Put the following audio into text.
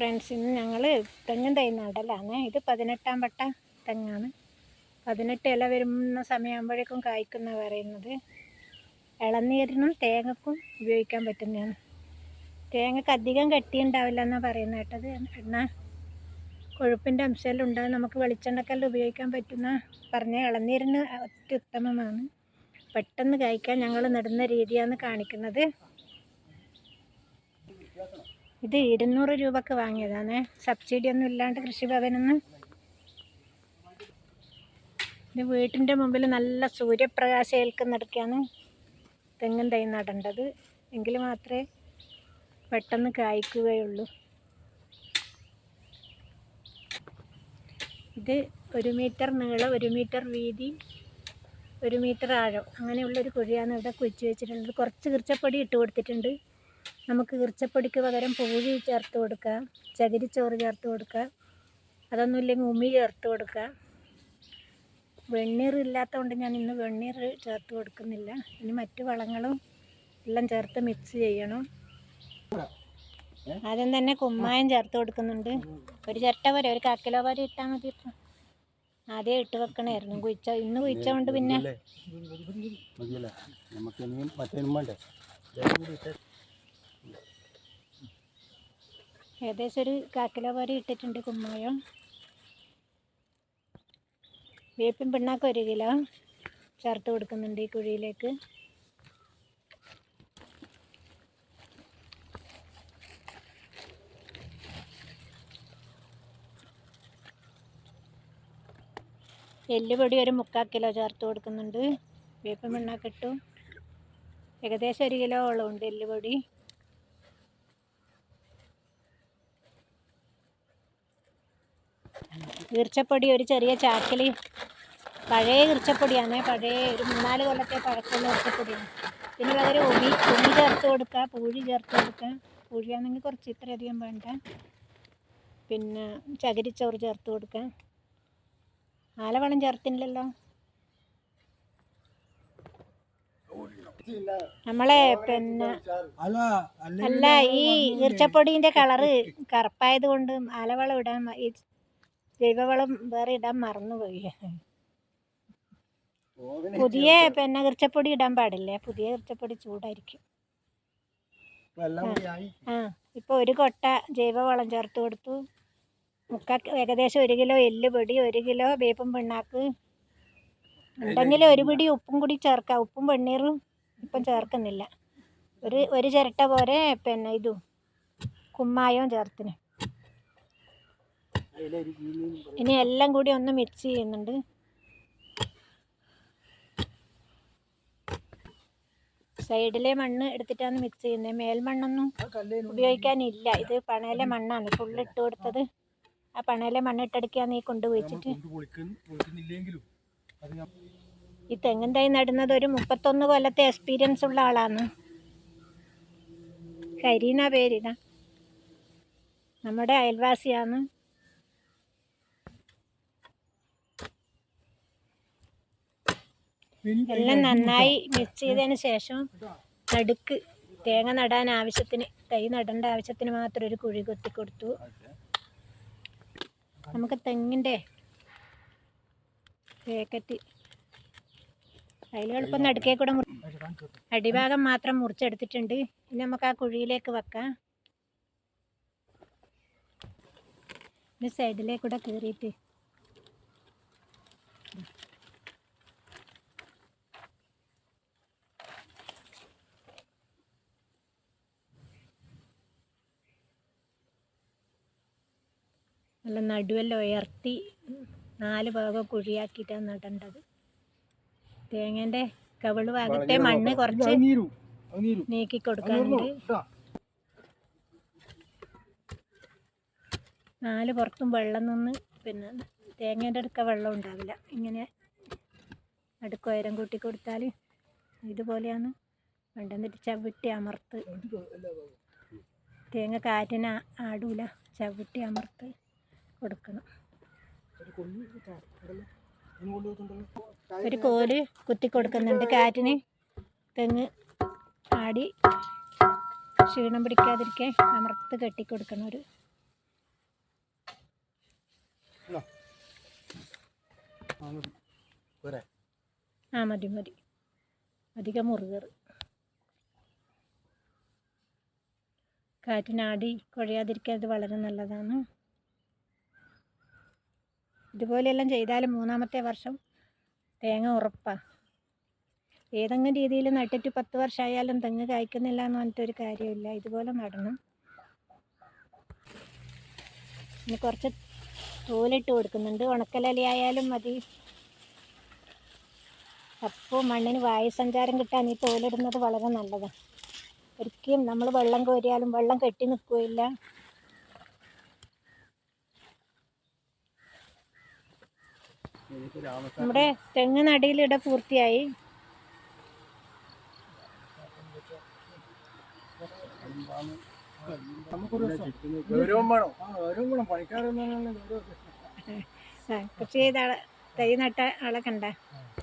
Friends ഇന്ന് ഞങ്ങൾ തെങ്ങും തൈ നടലാണ്. ഇത് പതിനെട്ടാം വട്ട തെങ്ങാണ്. പതിനെട്ട് ഇല വരുന്ന സമയമാകുമ്പോഴേക്കും കായ്ക്കുന്ന പറയുന്നത്. ഇളനീരിനും തേങ്ങക്കും ഉപയോഗിക്കാൻ പറ്റുന്നതാണ്. തേങ്ങക്ക് അധികം കട്ടിയുണ്ടാവില്ല എന്നാണ് പറയുന്നത് കേട്ടത് എന്നാൽ കൊഴുപ്പിന്റെ അംശമെല്ലാം ഉണ്ടാകും നമുക്ക് വെളിച്ചെണ്ണക്കല്ല ഉപയോഗിക്കാൻ പറ്റുന്ന പറഞ്ഞ ഇളനീരിന് അത്യുത്തമമാണ്. പെട്ടെന്ന് കായ്ക്കാൻ ഞങ്ങൾ നടുന്ന രീതിയാണ് കാണിക്കുന്നത്. ഇത് ഇരുന്നൂറ് രൂപക്ക് വാങ്ങിയതാണ്. സബ്സിഡി ഒന്നും ഇല്ലാണ്ട് കൃഷിഭവനിൽ നിന്ന് ഇത് വീട്ടിന്റെ മുമ്പിൽ നല്ല സൂര്യപ്രകാശം ഏൽക്കുന്നിടയ്ക്കാണ് തെങ്ങും തൈ നടേണ്ടത്. എങ്കിൽ മാത്രമേ പെട്ടെന്ന് കായ്ക്കുകയുള്ളൂ. ഇത് ഒരു മീറ്റർ നീളം ഒരു മീറ്റർ വീതി ഒരു മീറ്റർ ആഴം. അങ്ങനെയുള്ളൊരു കുഴിയാണ് ഇവിടെ കുഴിച്ച് വെച്ചിട്ടുള്ളത്. കുറച്ച് കിർച്ചപ്പൊടി ഇട്ട് കൊടുത്തിട്ടുണ്ട്. നമുക്ക് ഈർച്ചപ്പൊടിക്ക് പകരം പൂഴി ചേർത്ത് കൊടുക്കുക. ചകിരിച്ചോറ് ചേർത്ത് കൊടുക്കുക. അതൊന്നുമില്ലെങ്കിൽ ഉമി ചേർത്ത് കൊടുക്കുക. വെണ്ണീർ ഇല്ലാത്തതുകൊണ്ട് ഞാൻ ഇന്ന് വെണ്ണീർ ചേർത്ത് കൊടുക്കുന്നില്ല. ഇനി മറ്റു വളങ്ങളും എല്ലാം ചേർത്ത് മിക്സ് ചെയ്യണം. ആദ്യം തന്നെ കുമ്മായം ചേർത്ത് കൊടുക്കുന്നുണ്ട്. ഒരു ചിരട്ട വരെ ഒരു കാക്കിലോ വരെ ഇട്ടാൽ മതി ഇപ്പം. ആദ്യം ഇട്ട് വെക്കണമായിരുന്നു കുഴിച്ച ഇന്ന് കുഴിച്ചതുകൊണ്ട് പിന്നെ ഏകദേശം ഒരു കാക്കിലോ വരെ ഇട്ടിട്ടുണ്ട് കുമ്മായം. വേപ്പിൻ പിണ്ണാക്ക് ഒരു കിലോ ചേർത്ത് കൊടുക്കുന്നുണ്ട് ഈ കുഴിയിലേക്ക്. എല്ലുപൊടി ഒരു മുക്കാൽ കിലോ ചേർത്ത് കൊടുക്കുന്നുണ്ട്. വേപ്പിൻ പിണ്ണാക്കിട്ടു ഏകദേശം ഒരു കിലോ ഓളം ഉണ്ട് എല്ലുപൊടി ഈർച്ചപ്പൊടി ഒരു ചെറിയ ചാക്കിൽ പഴയ ഈർച്ചപ്പൊടിയാണ്. പഴയ ഒരു മൂന്നാൽ കൊല്ലത്തെ പഴക്കമുള്ള ഈർച്ചപ്പൊടിയാണ്. പിന്നെ പകരം ഉമി ഉമി ചേർത്ത് കൊടുക്കുക പൂഴി ചേർത്ത് കൊടുക്കുക. പൂഴിയാണെങ്കിൽ കുറച്ച് ഇത്രയധികം വേണ്ട. പിന്നെ ചകിരിച്ചോറ് ചേർത്ത് കൊടുക്കുക. ആലവണം ചേർത്തില്ലല്ലോ? നമ്മളെ പിന്നെ അല്ല ഈ ഈർച്ചപ്പൊടീന്റെ കളറ് കറുപ്പായത് കൊണ്ട് ആലവളം ഇടാൻ ജൈവവളം വേറെ ഇടാൻ മറന്നുപോയി. പുതിയ പിന്നെ ഈർച്ചപ്പൊടി ഇടാൻ പാടില്ലേ? പുതിയ ഈർച്ചപ്പൊടി ചൂടായിരിക്കും. എല്ലാം ആ ഇപ്പോൾ ഒരു കൊട്ട ജൈവവളം ചേർത്ത് കൊടുത്തു. മുക്ക ഏകദേശം ഒരു കിലോ എല്ലുപൊടി ഒരു കിലോ വേപ്പും പിണ്ണാക്ക്. ഉണ്ടെങ്കിൽ ഒരു പിടി ഉപ്പും കൂടി ചേർക്കാം. ഉപ്പും പെണ്ണീറും ഇപ്പം ചേർക്കുന്നില്ല. ഒരു ഒരു ചിരട്ട പോലെ പിന്നെ ഇതും കുമ്മായവും ചേർത്തിന്. ഇനി എല്ലാം കൂടി ഒന്ന് മിക്സ് ചെയ്യുന്നുണ്ട്. സൈഡിലെ മണ്ണ് എടുത്തിട്ടാണ് മിക്സ് ചെയ്യുന്നത്. മേൽമണ്ണൊന്നും ഉപയോഗിക്കാനില്ല. ഇത് പണയിലെ മണ്ണാണ്. ഫുള്ള് ഇട്ട് കൊടുത്തത്. ആ പണയിലെ മണ്ണ് ഇട്ടെടുക്കുകയാണ് ഈ കൊണ്ടുപോയിച്ചിട്ട് ഈ തെങ്ങും തൈ നടുന്നത് ഒരു മുപ്പത്തൊന്ന് കൊല്ലത്തെ എക്സ്പീരിയൻസ് ഉള്ള ആളാണ്. കരീന പേരിന. നമ്മുടെ അയൽവാസിയാണ്. എല്ലാം നന്നായി മിക്സ് ചെയ്തതിന് ശേഷം നടുക്ക് തേങ്ങ നടാൻ ആവശ്യത്തിന് തൈ നടേണ്ട ആവശ്യത്തിന് മാത്രം ഒരു കുഴി കൊത്തി കൊടുത്തു. നമുക്ക് തെങ്ങിന്റെ പേക്കറ്റ് അതിൽ എളുപ്പം നടുക്കേ കൂടെ മുറി അടിഭാഗം മാത്രം മുറിച്ചെടുത്തിട്ടുണ്ട്. ഇനി നമുക്ക് ആ കുഴിയിലേക്ക് വെക്കാം. ഇനി സൈഡിലേക്കൂടെ കയറിയിട്ട് നല്ല നടുവെല്ലാം ഉയർത്തി നാല് ഭാഗം കുഴിയാക്കിയിട്ടാണ് നടേണ്ടത്. തേങ്ങന്റെ കവിൾ ഭാഗത്തെ മണ്ണ് കുറച്ച് നീക്കി കൊടുക്കാനുണ്ട് നാല് പുറത്തും വെള്ളം നിന്ന് പിന്നെ തേങ്ങേന്റെ അടുക്ക വെള്ളം ഉണ്ടാവില്ല. ഇങ്ങനെ അടുക്ക ഉയരം കൂട്ടി കൊടുത്താൽ ഇതുപോലെയാണ് വേണ്ടെന്നിട്ട് ചവിട്ടി അമർത്ത്. തേങ്ങ കാറ്റിന് ആടൂല. ചവിട്ടി അമർത്ത്. കൊടുക്കണം. ഒരു കോൽ കുത്തി കൊടുക്കുന്നുണ്ട്. കാറ്റിന് തെങ്ങ് ആടി ക്ഷീണം പിടിക്കാതിരിക്കെ അമർത്ത് കെട്ടിക്കൊടുക്കണം ഒരു. ആ മതി. മതി അധികം മുറുകറ് കാറ്റിനാടി കുഴയാതിരിക്കാൻ വളരെ നല്ലതാണ്. ഇതുപോലെയെല്ലാം ചെയ്താൽ മൂന്നാമത്തെ വർഷം തേങ്ങ ഉറപ്പാണ് ഏതെങ്കിലും രീതിയിൽ നട്ടിട്ട് പത്ത് വർഷമായാലും തെങ്ങ് കായ്ക്കുന്നില്ല എന്ന് പറഞ്ഞിട്ടൊരു കാര്യമില്ല. ഇതുപോലെ നടണം. ഇനി കുറച്ച് തോലിട്ട് കൊടുക്കുന്നുണ്ട്. ഉണക്കലലിയായാലും മതി. അപ്പോൾ മണ്ണിന് വായുസഞ്ചാരം കിട്ടാൻ ഈ തോലിടുന്നത് വളരെ നല്ലതാണ് ഒരിക്കലും നമ്മൾ വെള്ളം കോരിയാലും വെള്ളം കെട്ടി നിൽക്കുകയില്ല. നമ്മുടെ തെങ്ങ് നടിയിലിട പൂർത്തിയായി. കൃഷി ചെയ്ത തൈ നട്ട ആളെ കണ്ട.